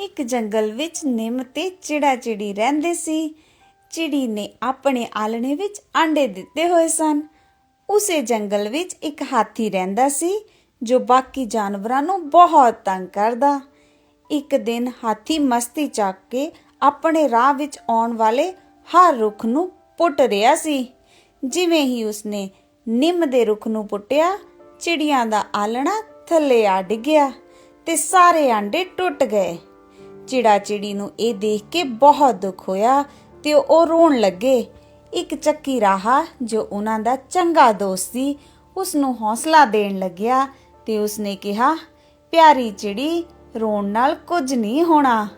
ਇੱਕ ਜੰਗਲ ਵਿੱਚ ਨਿੰਮ ਤੇ ਚਿੜਾ ਚਿੜੀ ਰਹਿੰਦੇ ਸੀ। ਚਿੜੀ ਨੇ ਆਪਣੇ ਆਲਣੇ ਵਿੱਚ ਆਂਡੇ ਦਿੱਤੇ ਹੋਏ ਸਨ। ਉਸੇ ਜੰਗਲ ਵਿੱਚ ਇੱਕ ਹਾਥੀ ਰਹਿੰਦਾ ਸੀ, ਜੋ ਬਾਕੀ ਜਾਨਵਰਾਂ ਨੂੰ ਬਹੁਤ ਤੰਗ ਕਰਦਾ। ਇੱਕ ਦਿਨ ਹਾਥੀ ਮਸਤੀ ਚੱਕ ਕੇ ਆਪਣੇ ਰਾਹ ਵਿੱਚ ਆਉਣ ਵਾਲੇ ਹਰ ਰੁੱਖ ਨੂੰ ਪੁੱਟ ਰਿਹਾ ਸੀ। ਜਿਵੇਂ ਹੀ ਉਸਨੇ ਨਿੰਮ ਦੇ ਰੁੱਖ ਨੂੰ ਪੁੱਟਿਆ, ਚਿੜੀਆਂ ਦਾ ਆਲਣਾ ਥੱਲੇ ਆ ਡਿੱਗਿਆ ਤੇ ਸਾਰੇ ਆਂਡੇ ਟੁੱਟ ਗਏ। ਚਿੜਾ ਚਿੜੀ ਨੂੰ ਇਹ ਦੇਖ ਕੇ ਬਹੁਤ ਦੁੱਖ ਹੋਇਆ ਤੇ ਉਹ ਰੋਣ ਲੱਗੇ। ਇੱਕ ਚੱਕੀ ਰਾਹਾ ਜੋ ਉਹਨਾਂ ਦਾ ਚੰਗਾ ਦੋਸਤ ਸੀ, ਉਸ ਨੂੰ ਹੌਸਲਾ ਦੇਣ ਲੱਗਿਆ ਤੇ ਉਸਨੇ ਕਿਹਾ, ਪਿਆਰੀ ਚਿੜੀ, ਰੋਣ ਨਾਲ ਕੁਝ ਨਹੀਂ ਹੋਣਾ।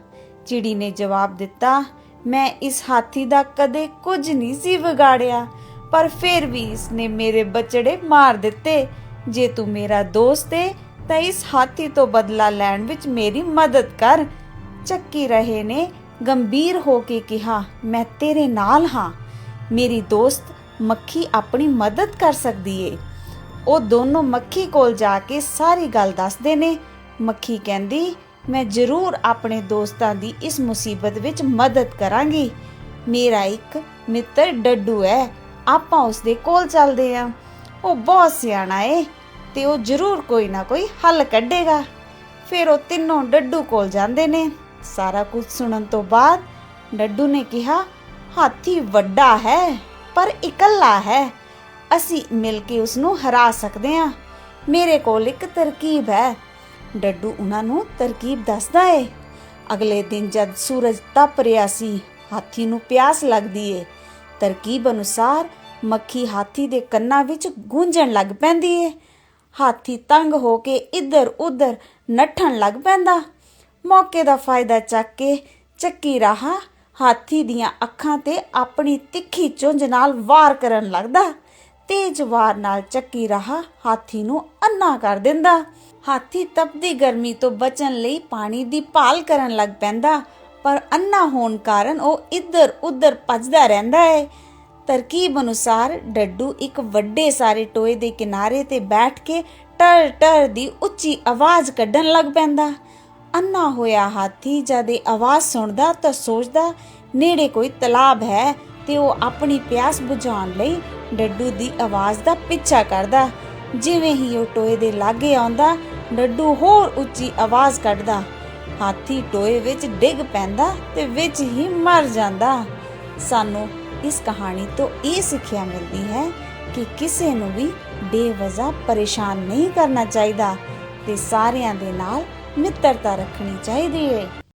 ਚਿੜੀ ਨੇ ਜਵਾਬ ਦਿੱਤਾ, ਮੈਂ ਇਸ ਹਾਥੀ ਦਾ ਕਦੇ ਕੁਝ ਨਹੀਂ ਸੀ ਵਿਗਾੜਿਆ, ਪਰ ਫਿਰ ਵੀ ਇਸਨੇ ਮੇਰੇ ਬਚੜੇ ਮਾਰ ਦਿੱਤੇ। ਜੇ ਤੂੰ ਮੇਰਾ ਦੋਸਤ ਏ, ਤਾਂ ਇਸ ਹਾਥੀ ਤੋਂ ਬਦਲਾ ਲੈਣ ਵਿੱਚ ਮੇਰੀ ਮਦਦ ਕਰ। ਚੱਕੀ ਰਹੇ ਨੇ, ਗੰਭੀਰ ਹੋ ਕੇ ਕਿਹਾ, ਮੈਂ ਤੇਰੇ ਨਾਲ ਹਾਂ। ਮੇਰੀ ਦੋਸਤ ਮੱਖੀ ਆਪਣੀ ਮਦਦ ਕਰ ਸਕਦੀ ਏ। ਉਹ ਦੋਨੋਂ ਮੱਖੀ ਕੋਲ ਜਾ ਕੇ ਸਾਰੀ ਗੱਲ ਦੱਸਦੇ ਨੇ। ਮੱਖੀ ਕਹਿੰਦੀ, ਮੈਂ ਜ਼ਰੂਰ ਆਪਣੇ ਦੋਸਤਾਂ ਦੀ ਇਸ ਮੁਸੀਬਤ ਵਿੱਚ ਮਦਦ ਕਰਾਂਗੀ। ਮੇਰਾ ਇੱਕ ਮਿੱਤਰ ਡੱਡੂ ਹੈ ਆਪਾਂ ਉਸ ਦੇ ਕੋਲ ਚੱਲਦੇ ਆਂ। ਉਹ ਬਹੁਤ ਸਿਆਣਾ ਏ ਤੇ ਉਹ ਜ਼ਰੂਰ ਕੋਈ ਨਾ ਕੋਈ ਹੱਲ ਕੱਢੇਗਾ। ਫਿਰ ਉਹ ਤਿੰਨੋਂ ਡੱਡੂ ਕੋਲ ਜਾਂਦੇ ਨੇ। ਸਾਰਾ ਕੁਝ ਸੁਣਨ ਤੋਂ ਬਾਅਦ ਡੱਡੂ ਨੇ ਕਿਹਾ, ਹਾਥੀ ਵੱਡਾ ਹੈ, ਪਰ ਇਕੱਲਾ ਹੈ। ਅਸੀਂ ਮਿਲ ਕੇ ਉਸ ਨੂੰ ਹਰਾ ਸਕਦੇ ਹਾਂ। ਮੇਰੇ ਕੋਲ ਇੱਕ ਤਰਕੀਬ ਹੈ। ਡੱਡੂ ਉਹਨਾਂ ਨੂੰ ਤਰਕੀਬ ਦੱਸਦਾ ਏ। ਅਗਲੇ ਦਿਨ ਜਦ ਸੂਰਜ ਤਪ ਰਿਹਾ ਸੀ, ਹਾਥੀ ਨੂੰ ਪਿਆਸ ਲੱਗਦੀ ਏ। ਤਰਕੀਬ ਅਨੁਸਾਰ ਮੱਖੀ ਹਾਥੀ ਦੇ ਕੰਨਾਂ ਵਿੱਚ ਗੂੰਜਣ ਲੱਗ ਪੈਂਦੀ ਏ। ਹਾਥੀ ਤੰਗ ਹੋ ਕੇ ਇੱਧਰ ਉੱਧਰ ਨੱਠਣ ਲੱਗ ਪੈਂਦਾ। ਮੌਕੇ ਦਾ ਫਾਇਦਾ ਚੱਕ ਕੇ ਚੱਕੀ ਰਾਹਾ, ਹਾਥੀ ਦੀਆਂ ਅੱਖਾਂ ਤੇ ਆਪਣੀ ਤਿੱਖੀ ਚੁੰਝ ਨਾਲ ਵਾਰ ਕਰਨ ਲੱਗਦਾ। ਤੇਜ਼ ਵਾਰ ਨਾਲ ਚੱਕੀ ਰਾਹਾ ਹਾਥੀ ਨੂੰ ਅੰਨਾ ਕਰ ਦਿੰਦਾ। ਹਾਥੀ ਤਪਦੀ ਗਰਮੀ ਤੋਂ ਬਚਣ ਲਈ ਪਾਣੀ ਦੀ ਭਾਲ ਕਰਨ ਲੱਗ ਪੈਂਦਾ, ਪਰ ਅੰਨਾ ਹੋਣ ਕਾਰਨ ਉਹ ਇੱਧਰ ਉੱਧਰ ਭੱਜਦਾ ਰਹਿੰਦਾ ਹੈ ਤਰਕੀਬ ਅਨੁਸਾਰ ਡੱਡੂ ਇੱਕ ਵੱਡੇ ਸਾਰੇ ਟੋਏ ਦੇ ਕਿਨਾਰੇ ਤੇ ਬੈਠ ਕੇ ਟਰ ਟਰ ਦੀ ਉੱਚੀ ਆਵਾਜ਼ ਕੱਢਣ ਲੱਗ ਪੈਂਦਾ। ਅੰਨਾ ਹੋਇਆ ਹਾਥੀ ਜਦ ਇਹ ਆਵਾਜ਼ ਸੁਣਦਾ ਤਾਂ ਸੋਚਦਾ, ਨੇੜੇ ਕੋਈ ਤਲਾਬ ਹੈ ਤੇ ਉਹ ਆਪਣੀ ਪਿਆਸ ਬੁਝਾਉਣ ਲਈ ਡੱਡੂ ਦੀ ਆਵਾਜ਼ ਦਾ ਪਿੱਛਾ ਕਰਦਾ। ਜਿਵੇਂ ਹੀ ਉਹ ਟੋਏ ਦੇ ਲਾਗੇ ਆਉਂਦਾ, ਡੱਡੂ ਹੋਰ ਉੱਚੀ ਆਵਾਜ਼ ਕੱਢਦਾ। ਹਾਥੀ ਟੋਏ ਵਿੱਚ ਡਿੱਗ ਪੈਂਦਾ ਤੇ ਵਿੱਚ ਹੀ ਮਰ ਜਾਂਦਾ। ਸਾਨੂੰ ਇਸ ਕਹਾਣੀ ਤੋਂ ਇਹ ਸਿੱਖਿਆ ਮਿਲਦੀ ਹੈ ਕਿ ਕਿਸੇ ਨੂੰ ਵੀ ਬੇਵਜ਼ਾ ਪਰੇਸ਼ਾਨ ਨਹੀਂ ਕਰਨਾ ਚਾਹੀਦਾ ਤੇ ਸਾਰਿਆਂ ਦੇ ਨਾਲ ਮਿੱਤਰਤਾ ਰੱਖਣੀ ਚਾਹੀਦੀ ਹੈ